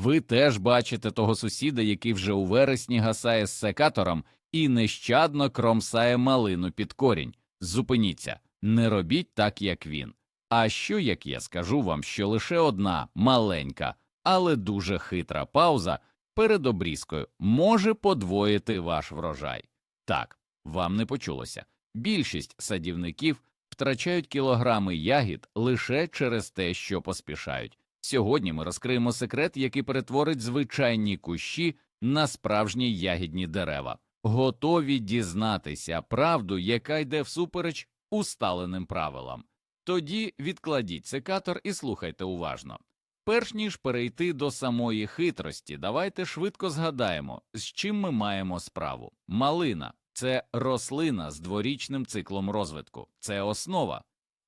Ви теж бачите того сусіда, який вже у вересні гасає з секатором і нещадно кромсає малину під корінь. Зупиніться, не робіть так, як він. А що як я скажу вам, що лише одна маленька, але дуже хитра пауза перед обрізкою може подвоїти ваш врожай? Так, вам не почулося. Більшість садівників втрачають кілограми ягід лише через те, що поспішають. Сьогодні ми розкриємо секрет, який перетворить звичайні кущі на справжні ягідні дерева. Готові дізнатися правду, яка йде всупереч усталеним правилам. Тоді відкладіть секатор і слухайте уважно. Перш ніж перейти до самої хитрості, давайте швидко згадаємо, з чим ми маємо справу. Малина це рослина з дворічним циклом розвитку, це основа.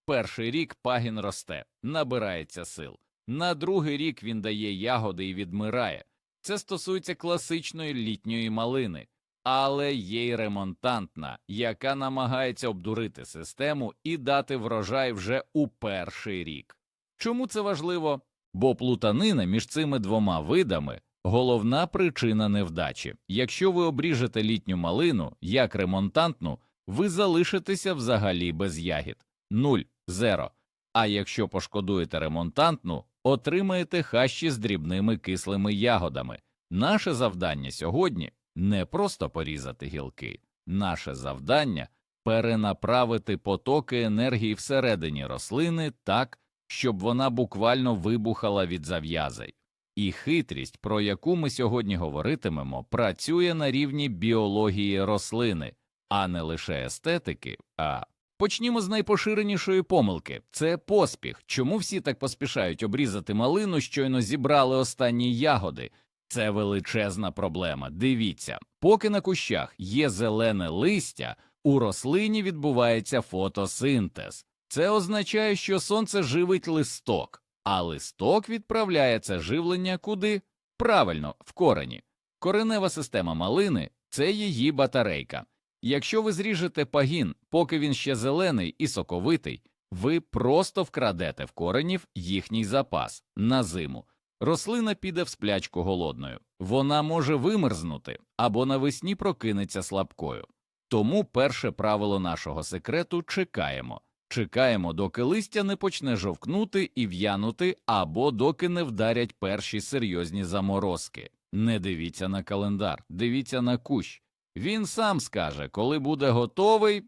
Перший рік пагін росте, набирається сил. На другий рік він дає ягоди і відмирає. Це стосується класичної літньої малини, але є й ремонтантна, яка намагається обдурити систему і дати врожай вже у перший рік. Чому це важливо? Бо плутанина між цими двома видами головна причина невдачі. Якщо ви обріжете літню малину як ремонтантну, ви залишитеся взагалі без ягід нуль, зеро. А якщо пошкодуєте ремонтантну, отримаєте хащі з дрібними кислими ягодами. Наше завдання сьогодні не просто порізати гілки, наше завдання перенаправити потоки енергії всередині рослини так, щоб вона буквально вибухала від зав'язей. І хитрість, про яку ми сьогодні говоритимемо, працює на рівні біології рослини, а не лише естетики, а Почнімо з найпоширенішої помилки це поспіх. Чому всі так поспішають обрізати малину, щойно зібрали останні ягоди? Це величезна проблема. Дивіться, поки на кущах є зелене листя, у рослині відбувається фотосинтез. Це означає, що сонце живить листок, а листок відправляє це живлення куди? Правильно, в корені. Коренева система малини це її батарейка. Якщо ви зріжете пагін, поки він ще зелений і соковитий, ви просто вкрадете в коренів їхній запас на зиму. Рослина піде в сплячку голодною, вона може вимерзнути або навесні прокинеться слабкою. Тому перше правило нашого секрету чекаємо. Чекаємо, доки листя не почне жовкнути і в'янути, або доки не вдарять перші серйозні заморозки. Не дивіться на календар, дивіться на кущ. Він сам скаже, коли буде готовий.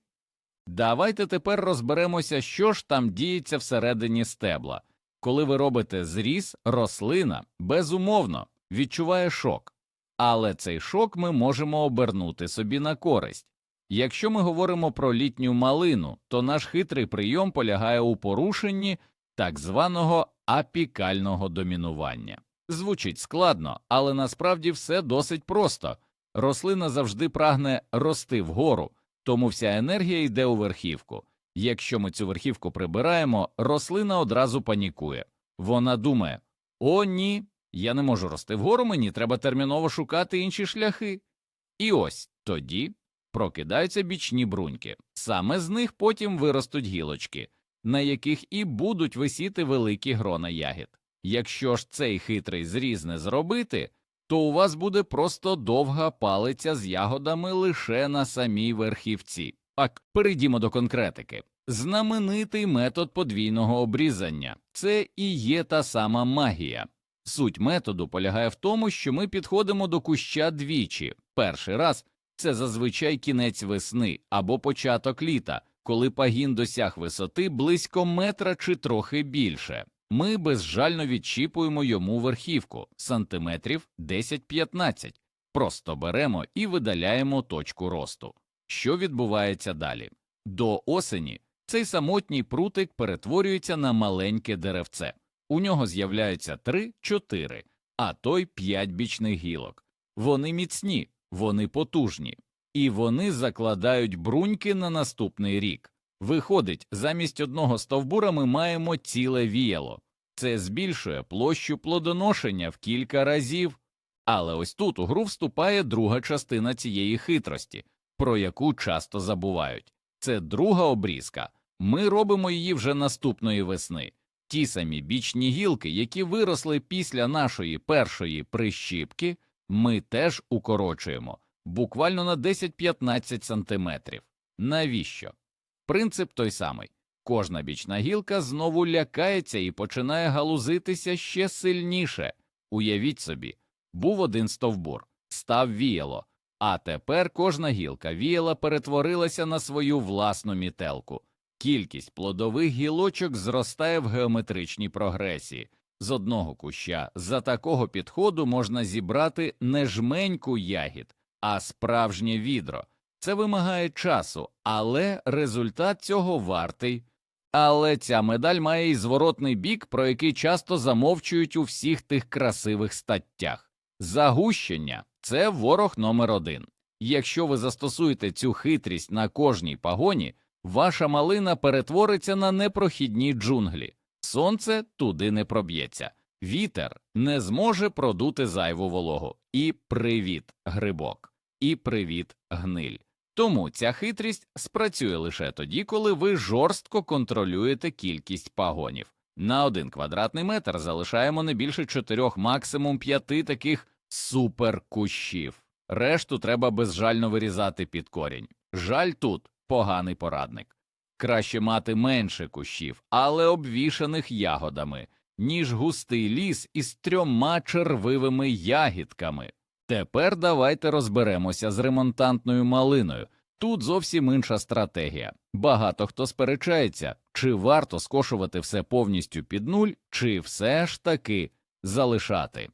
Давайте тепер розберемося, що ж там діється всередині стебла. Коли ви робите зріз, рослина безумовно відчуває шок, але цей шок ми можемо обернути собі на користь. Якщо ми говоримо про літню малину, то наш хитрий прийом полягає у порушенні так званого апікального домінування. Звучить складно, але насправді все досить просто. Рослина завжди прагне рости вгору, тому вся енергія йде у верхівку. Якщо ми цю верхівку прибираємо, рослина одразу панікує. Вона думає: о, ні, я не можу рости вгору, мені треба терміново шукати інші шляхи. І ось тоді прокидаються бічні бруньки. Саме з них потім виростуть гілочки, на яких і будуть висіти великі грона ягід. Якщо ж цей хитрий зріз не зробити, то у вас буде просто довга палиця з ягодами лише на самій верхівці. Так, перейдімо до конкретики. Знаменитий метод подвійного обрізання це і є та сама магія. Суть методу полягає в тому, що ми підходимо до куща двічі. Перший раз це зазвичай кінець весни або початок літа, коли пагін досяг висоти близько метра чи трохи більше. Ми безжально відчіпуємо йому верхівку сантиметрів 10-15, просто беремо і видаляємо точку росту. Що відбувається далі? До осені цей самотній прутик перетворюється на маленьке деревце. У нього з'являються 3-4, а то й 5 бічних гілок. Вони міцні, вони потужні, і вони закладають бруньки на наступний рік. Виходить, замість одного стовбура ми маємо ціле віяло. Це збільшує площу плодоношення в кілька разів. Але ось тут у гру вступає друга частина цієї хитрості, про яку часто забувають. Це друга обрізка. Ми робимо її вже наступної весни. Ті самі бічні гілки, які виросли після нашої першої прищіпки, ми теж укорочуємо буквально на 10-15 сантиметрів. Навіщо? Принцип той самий. Кожна бічна гілка знову лякається і починає галузитися ще сильніше. Уявіть собі, був один стовбур, став віяло, а тепер кожна гілка віяла перетворилася на свою власну мітелку. Кількість плодових гілочок зростає в геометричній прогресії. З одного куща за такого підходу можна зібрати не жменьку ягід, а справжнє відро. Це вимагає часу, але результат цього вартий. Але ця медаль має і зворотний бік, про який часто замовчують у всіх тих красивих статтях. Загущення це ворог номер один. Якщо ви застосуєте цю хитрість на кожній пагоні, ваша малина перетвориться на непрохідні джунглі. Сонце туди не проб'ється, вітер не зможе продути зайву вологу. І привіт, грибок, і привіт, гниль. Тому ця хитрість спрацює лише тоді, коли ви жорстко контролюєте кількість пагонів. На один квадратний метр залишаємо не більше чотирьох, максимум п'яти таких суперкущів. Решту треба безжально вирізати під корінь. Жаль тут поганий порадник. Краще мати менше кущів, але обвішаних ягодами, ніж густий ліс із трьома червивими ягідками. Тепер давайте розберемося з ремонтантною малиною. Тут зовсім інша стратегія. Багато хто сперечається, чи варто скошувати все повністю під нуль, чи все ж таки залишати.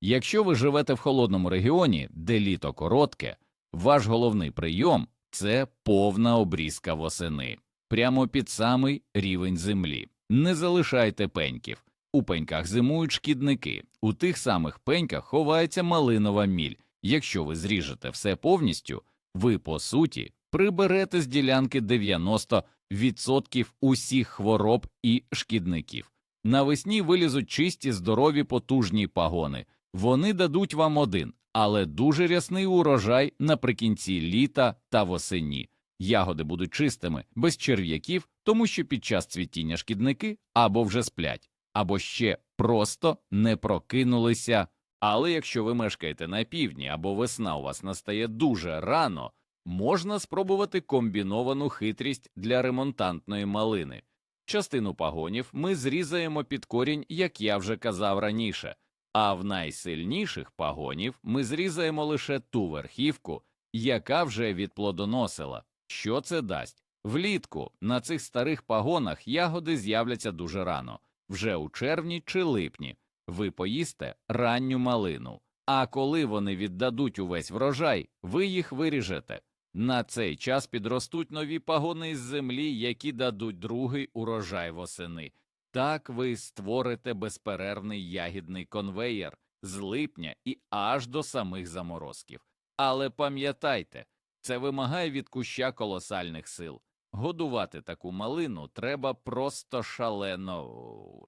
Якщо ви живете в холодному регіоні, де літо коротке, ваш головний прийом це повна обрізка восени, прямо під самий рівень землі. Не залишайте пеньків. У пеньках зимують шкідники, у тих самих пеньках ховається малинова міль. Якщо ви зріжете все повністю, ви по суті приберете з ділянки 90% усіх хвороб і шкідників. Навесні вилізуть чисті, здорові, потужні пагони. Вони дадуть вам один, але дуже рясний урожай наприкінці літа та восені. Ягоди будуть чистими, без черв'яків, тому що під час цвітіння шкідники або вже сплять, або ще просто не прокинулися. Але якщо ви мешкаєте на півдні або весна у вас настає дуже рано, можна спробувати комбіновану хитрість для ремонтантної малини. Частину пагонів ми зрізаємо під корінь, як я вже казав раніше, а в найсильніших пагонів ми зрізаємо лише ту верхівку, яка вже відплодоносила. Що це дасть? Влітку на цих старих пагонах ягоди з'являться дуже рано, вже у червні чи липні. Ви поїсте ранню малину, а коли вони віддадуть увесь врожай, ви їх виріжете. На цей час підростуть нові пагони із землі, які дадуть другий урожай восени. Так ви створите безперервний ягідний конвеєр з липня і аж до самих заморозків. Але пам'ятайте, це вимагає від куща колосальних сил. Годувати таку малину треба просто шалено.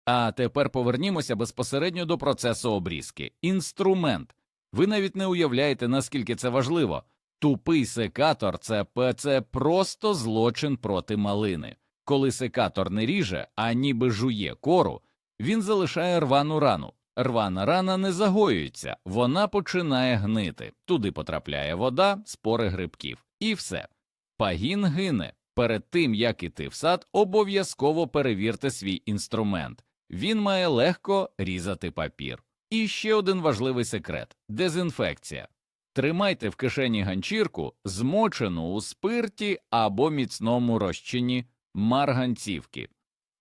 А тепер повернімося безпосередньо до процесу обрізки. Інструмент. Ви навіть не уявляєте, наскільки це важливо. Тупий секатор це, це просто злочин проти малини. Коли секатор не ріже, а ніби жує кору, він залишає рвану рану. Рвана рана не загоюється, вона починає гнити. Туди потрапляє вода, спори грибків, і все. Пагін гине. Перед тим як іти в сад, обов'язково перевірте свій інструмент. Він має легко різати папір. І ще один важливий секрет дезінфекція. Тримайте в кишені ганчірку, змочену у спирті або міцному розчині марганцівки.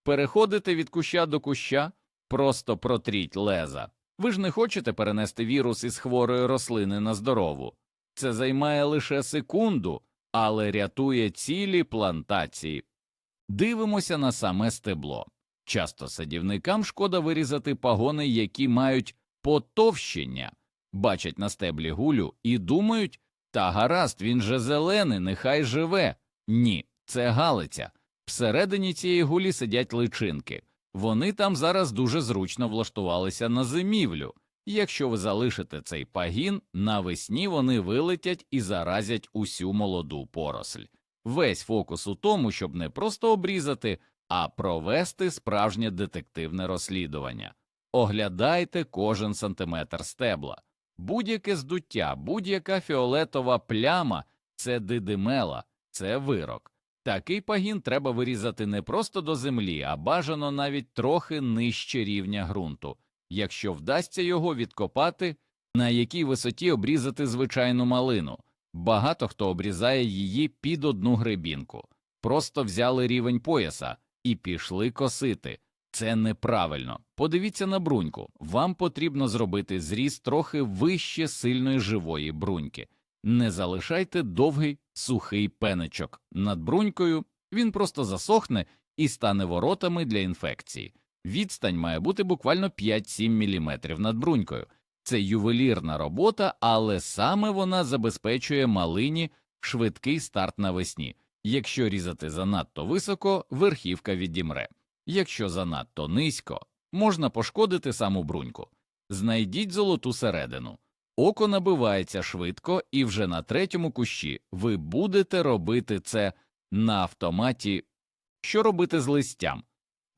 Переходите від куща до куща, просто протріть леза. Ви ж не хочете перенести вірус із хворої рослини на здорову. Це займає лише секунду, але рятує цілі плантації. Дивимося на саме стебло. Часто садівникам шкода вирізати пагони, які мають потовщення, бачать на стеблі гулю і думають та гаразд, він же зелений, нехай живе. Ні, це галиця. Всередині цієї гулі сидять личинки. Вони там зараз дуже зручно влаштувалися на зимівлю. Якщо ви залишите цей пагін, навесні вони вилетять і заразять усю молоду поросль. Весь фокус у тому, щоб не просто обрізати, а провести справжнє детективне розслідування. Оглядайте кожен сантиметр стебла. Будь-яке здуття, будь-яка фіолетова пляма це дидимела, це вирок. Такий пагін треба вирізати не просто до землі, а бажано навіть трохи нижче рівня ґрунту, якщо вдасться його відкопати, на якій висоті обрізати звичайну малину. Багато хто обрізає її під одну гребінку, просто взяли рівень пояса і пішли косити. Це неправильно. Подивіться на бруньку. Вам потрібно зробити зріз трохи вище сильної живої бруньки. Не залишайте довгий сухий пенечок над брунькою, він просто засохне і стане воротами для інфекції. Відстань має бути буквально 5-7 мм над брунькою. Це ювелірна робота, але саме вона забезпечує малині швидкий старт навесні. Якщо різати занадто високо, верхівка відімре. Якщо занадто низько, можна пошкодити саму бруньку. Знайдіть золоту середину. Око набивається швидко, і вже на третьому кущі ви будете робити це на автоматі. Що робити з листям?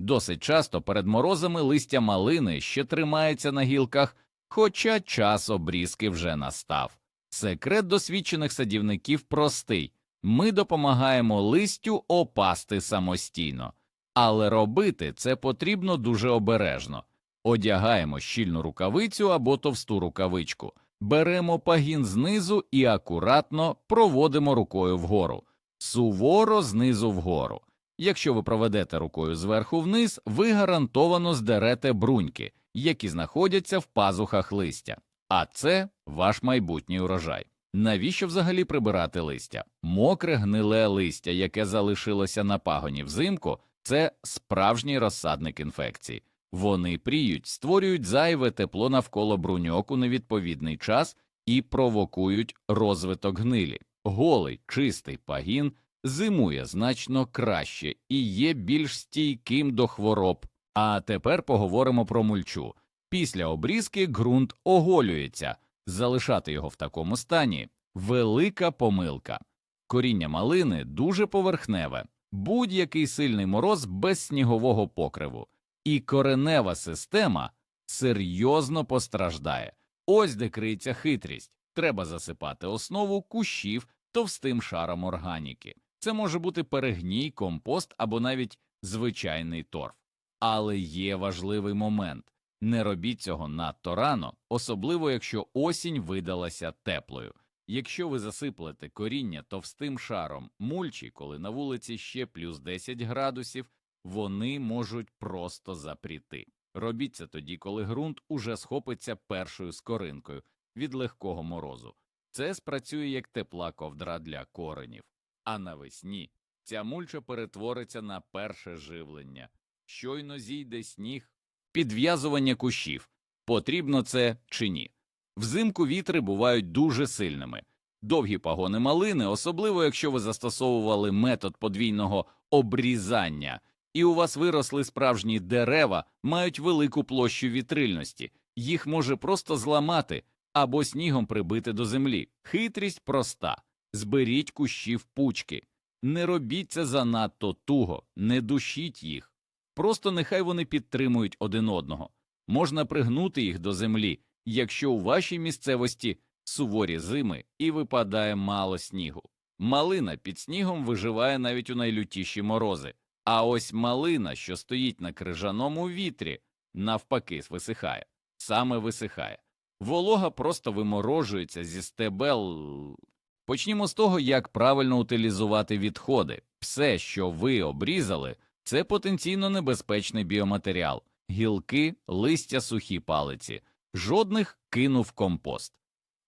Досить часто перед морозами листя малини ще тримається на гілках, хоча час обрізки вже настав. Секрет досвідчених садівників простий ми допомагаємо листю опасти самостійно, але робити це потрібно дуже обережно. Одягаємо щільну рукавицю або товсту рукавичку, беремо пагін знизу і акуратно проводимо рукою вгору, суворо знизу вгору. Якщо ви проведете рукою зверху вниз, ви гарантовано здерете бруньки, які знаходяться в пазухах листя, а це ваш майбутній урожай. Навіщо взагалі прибирати листя? Мокре гниле листя, яке залишилося на пагоні взимку, це справжній розсадник інфекцій. Вони пріють, створюють зайве тепло навколо бруньок у невідповідний час і провокують розвиток гнилі. Голий, чистий пагін зимує значно краще і є більш стійким до хвороб. А тепер поговоримо про мульчу. Після обрізки ґрунт оголюється, залишати його в такому стані велика помилка. Коріння малини дуже поверхневе, будь-який сильний мороз без снігового покриву, і коренева система серйозно постраждає. Ось де криється хитрість. Треба засипати основу кущів товстим шаром органіки. Це може бути перегній, компост або навіть звичайний торф. Але є важливий момент не робіть цього надто рано, особливо якщо осінь видалася теплою. Якщо ви засиплете коріння товстим шаром мульчі, коли на вулиці ще плюс 10 градусів, вони можуть просто запріти. Робіть це тоді, коли ґрунт уже схопиться першою скоринкою від легкого морозу. Це спрацює як тепла ковдра для коренів. А навесні ця мульча перетвориться на перше живлення. Щойно зійде сніг, підв'язування кущів. Потрібно це чи ні? Взимку вітри бувають дуже сильними. Довгі пагони малини, особливо якщо ви застосовували метод подвійного обрізання, і у вас виросли справжні дерева, мають велику площу вітрильності, їх може просто зламати або снігом прибити до землі. Хитрість проста зберіть кущі в пучки, не робіть це занадто туго, не душіть їх. Просто нехай вони підтримують один одного. Можна пригнути їх до землі, якщо у вашій місцевості суворі зими і випадає мало снігу. Малина під снігом виживає навіть у найлютіші морози, а ось малина, що стоїть на крижаному вітрі, навпаки, висихає, саме висихає. Волога просто виморожується зі стебел. Почнімо з того, як правильно утилізувати відходи. Все, що ви обрізали, це потенційно небезпечний біоматеріал, гілки, листя, сухі палиці, жодних кинув компост.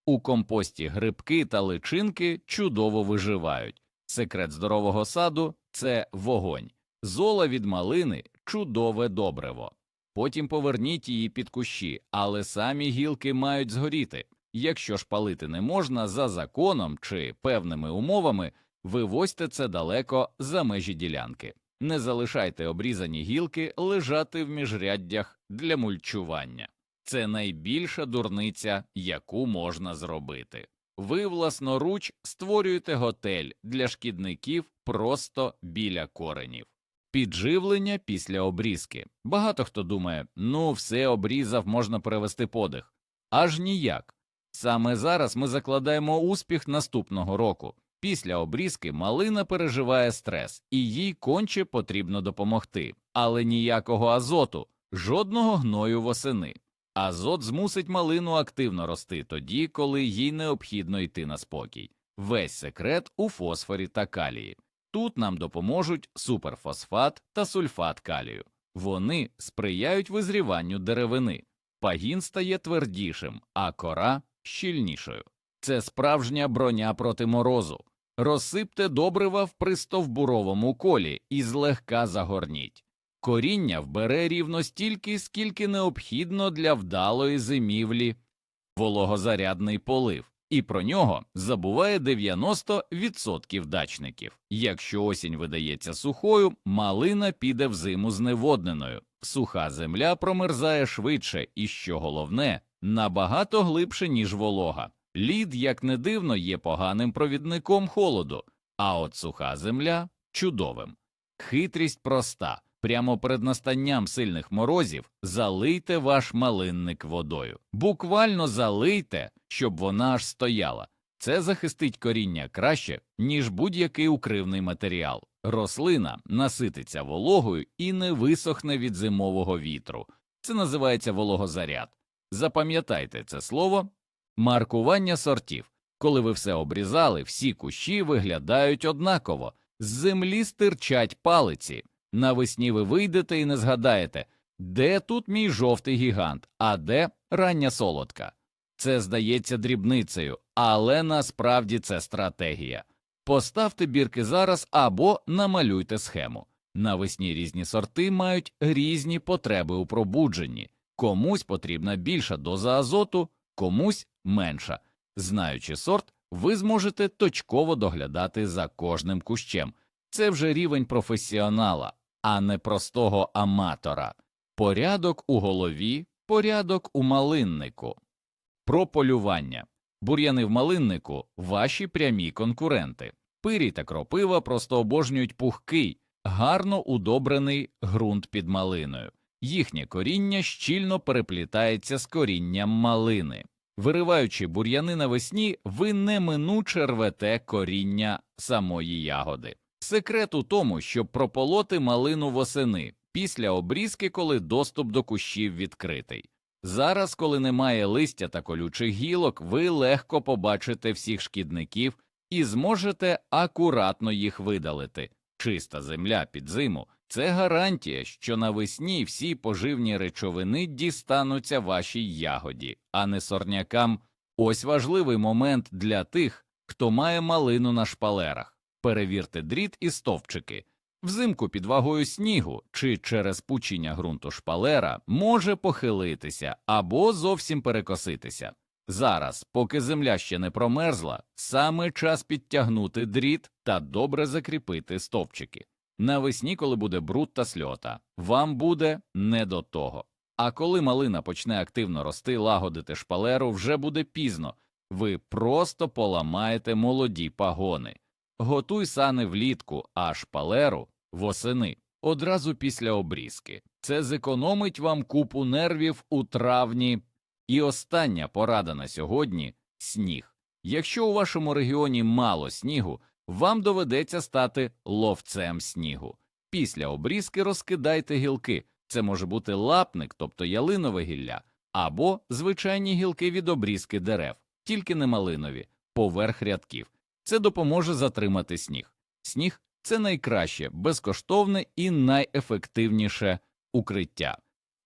У компості грибки та личинки чудово виживають. Секрет здорового саду це вогонь, зола від малини чудове добриво. Потім поверніть її під кущі, але самі гілки мають згоріти. Якщо ж палити не можна за законом чи певними умовами, вивозьте це далеко за межі ділянки. Не залишайте обрізані гілки лежати в міжряддях для мульчування. Це найбільша дурниця, яку можна зробити. Ви власноруч створюєте готель для шкідників просто біля коренів. Підживлення після обрізки. Багато хто думає, ну все обрізав, можна перевести подих. Аж ніяк. Саме зараз ми закладаємо успіх наступного року. Після обрізки малина переживає стрес, і їй конче потрібно допомогти, але ніякого азоту, жодного гною восени. Азот змусить малину активно рости тоді, коли їй необхідно йти на спокій. Весь секрет у фосфорі та калії. Тут нам допоможуть суперфосфат та сульфат калію. Вони сприяють визріванню деревини. Пагін стає твердішим, а кора щільнішою. Це справжня броня проти морозу. Розсипте добрива в пристовбуровому колі і злегка загорніть. Коріння вбере рівно стільки, скільки необхідно для вдалої зимівлі, вологозарядний полив, і про нього забуває 90% дачників. Якщо осінь видається сухою, малина піде в зиму зневодненою, суха земля промерзає швидше і, що головне, набагато глибше, ніж волога. Лід, як не дивно, є поганим провідником холоду, а от суха земля чудовим. Хитрість проста. Прямо перед настанням сильних морозів залийте ваш малинник водою. Буквально залийте, щоб вона аж стояла. Це захистить коріння краще, ніж будь-який укривний матеріал. Рослина насититься вологою і не висохне від зимового вітру. Це називається вологозаряд. Запам'ятайте це слово. Маркування сортів. Коли ви все обрізали, всі кущі виглядають однаково, з землі стирчать палиці. Навесні ви вийдете і не згадаєте, де тут мій жовтий гігант, а де рання солодка. Це здається дрібницею, але насправді це стратегія. Поставте бірки зараз або намалюйте схему. Навесні різні сорти мають різні потреби у пробудженні. Комусь потрібна більша доза азоту, комусь менша. Знаючи сорт, ви зможете точково доглядати за кожним кущем. Це вже рівень професіонала, а не простого аматора. Порядок у голові, порядок у малиннику. Про полювання. Бур'яни в малиннику ваші прямі конкуренти. Пирій та кропива просто обожнюють пухкий, гарно удобрений ґрунт під малиною. Їхнє коріння щільно переплітається з корінням малини. Вириваючи бур'яни навесні, ви неминуче рвете коріння самої ягоди. Секрет у тому, щоб прополоти малину восени після обрізки, коли доступ до кущів відкритий. Зараз, коли немає листя та колючих гілок, ви легко побачите всіх шкідників і зможете акуратно їх видалити. Чиста земля під зиму це гарантія, що навесні всі поживні речовини дістануться вашій ягоді, а не сорнякам. Ось важливий момент для тих, хто має малину на шпалерах. Перевірте дріт і стовпчики. Взимку під вагою снігу чи через пучіння ґрунту шпалера може похилитися або зовсім перекоситися. Зараз, поки земля ще не промерзла, саме час підтягнути дріт та добре закріпити стовпчики. Навесні, коли буде бруд та сльота, вам буде не до того. А коли малина почне активно рости, лагодити шпалеру, вже буде пізно. Ви просто поламаєте молоді пагони. Готуй сани влітку, а шпалеру восени одразу після обрізки. Це зекономить вам купу нервів у травні. І остання порада на сьогодні сніг. Якщо у вашому регіоні мало снігу, вам доведеться стати ловцем снігу. Після обрізки розкидайте гілки. Це може бути лапник, тобто ялинове гілля, або звичайні гілки від обрізки дерев, тільки не малинові, поверх рядків. Це допоможе затримати сніг. Сніг це найкраще, безкоштовне і найефективніше укриття.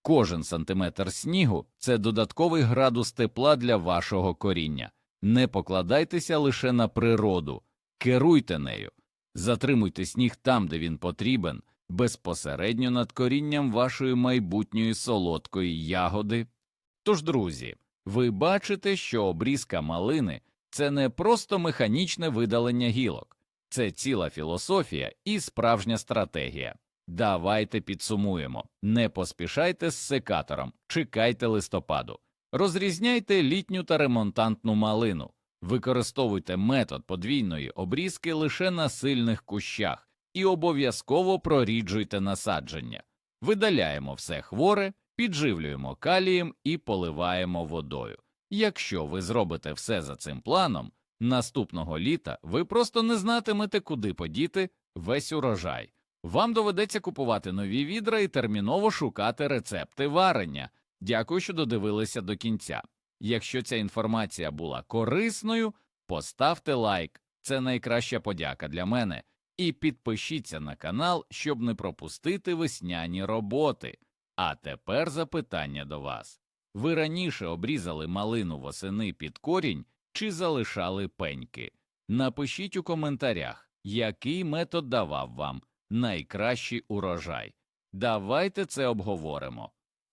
Кожен сантиметр снігу це додатковий градус тепла для вашого коріння. Не покладайтеся лише на природу, керуйте нею, затримуйте сніг там, де він потрібен, безпосередньо над корінням вашої майбутньої солодкої ягоди. Тож, друзі, ви бачите, що обрізка малини це не просто механічне видалення гілок, це ціла філософія і справжня стратегія. Давайте підсумуємо. Не поспішайте з секатором, чекайте листопаду, розрізняйте літню та ремонтантну малину, використовуйте метод подвійної обрізки лише на сильних кущах і обов'язково проріджуйте насадження. Видаляємо все хворе, підживлюємо калієм і поливаємо водою. Якщо ви зробите все за цим планом, наступного літа ви просто не знатимете, куди подіти весь урожай. Вам доведеться купувати нові відра і терміново шукати рецепти варення. Дякую, що додивилися до кінця. Якщо ця інформація була корисною, поставте лайк, це найкраща подяка для мене, і підпишіться на канал, щоб не пропустити весняні роботи. А тепер запитання до вас. Ви раніше обрізали малину восени під корінь чи залишали пеньки? Напишіть у коментарях, який метод давав вам найкращий урожай. Давайте це обговоримо.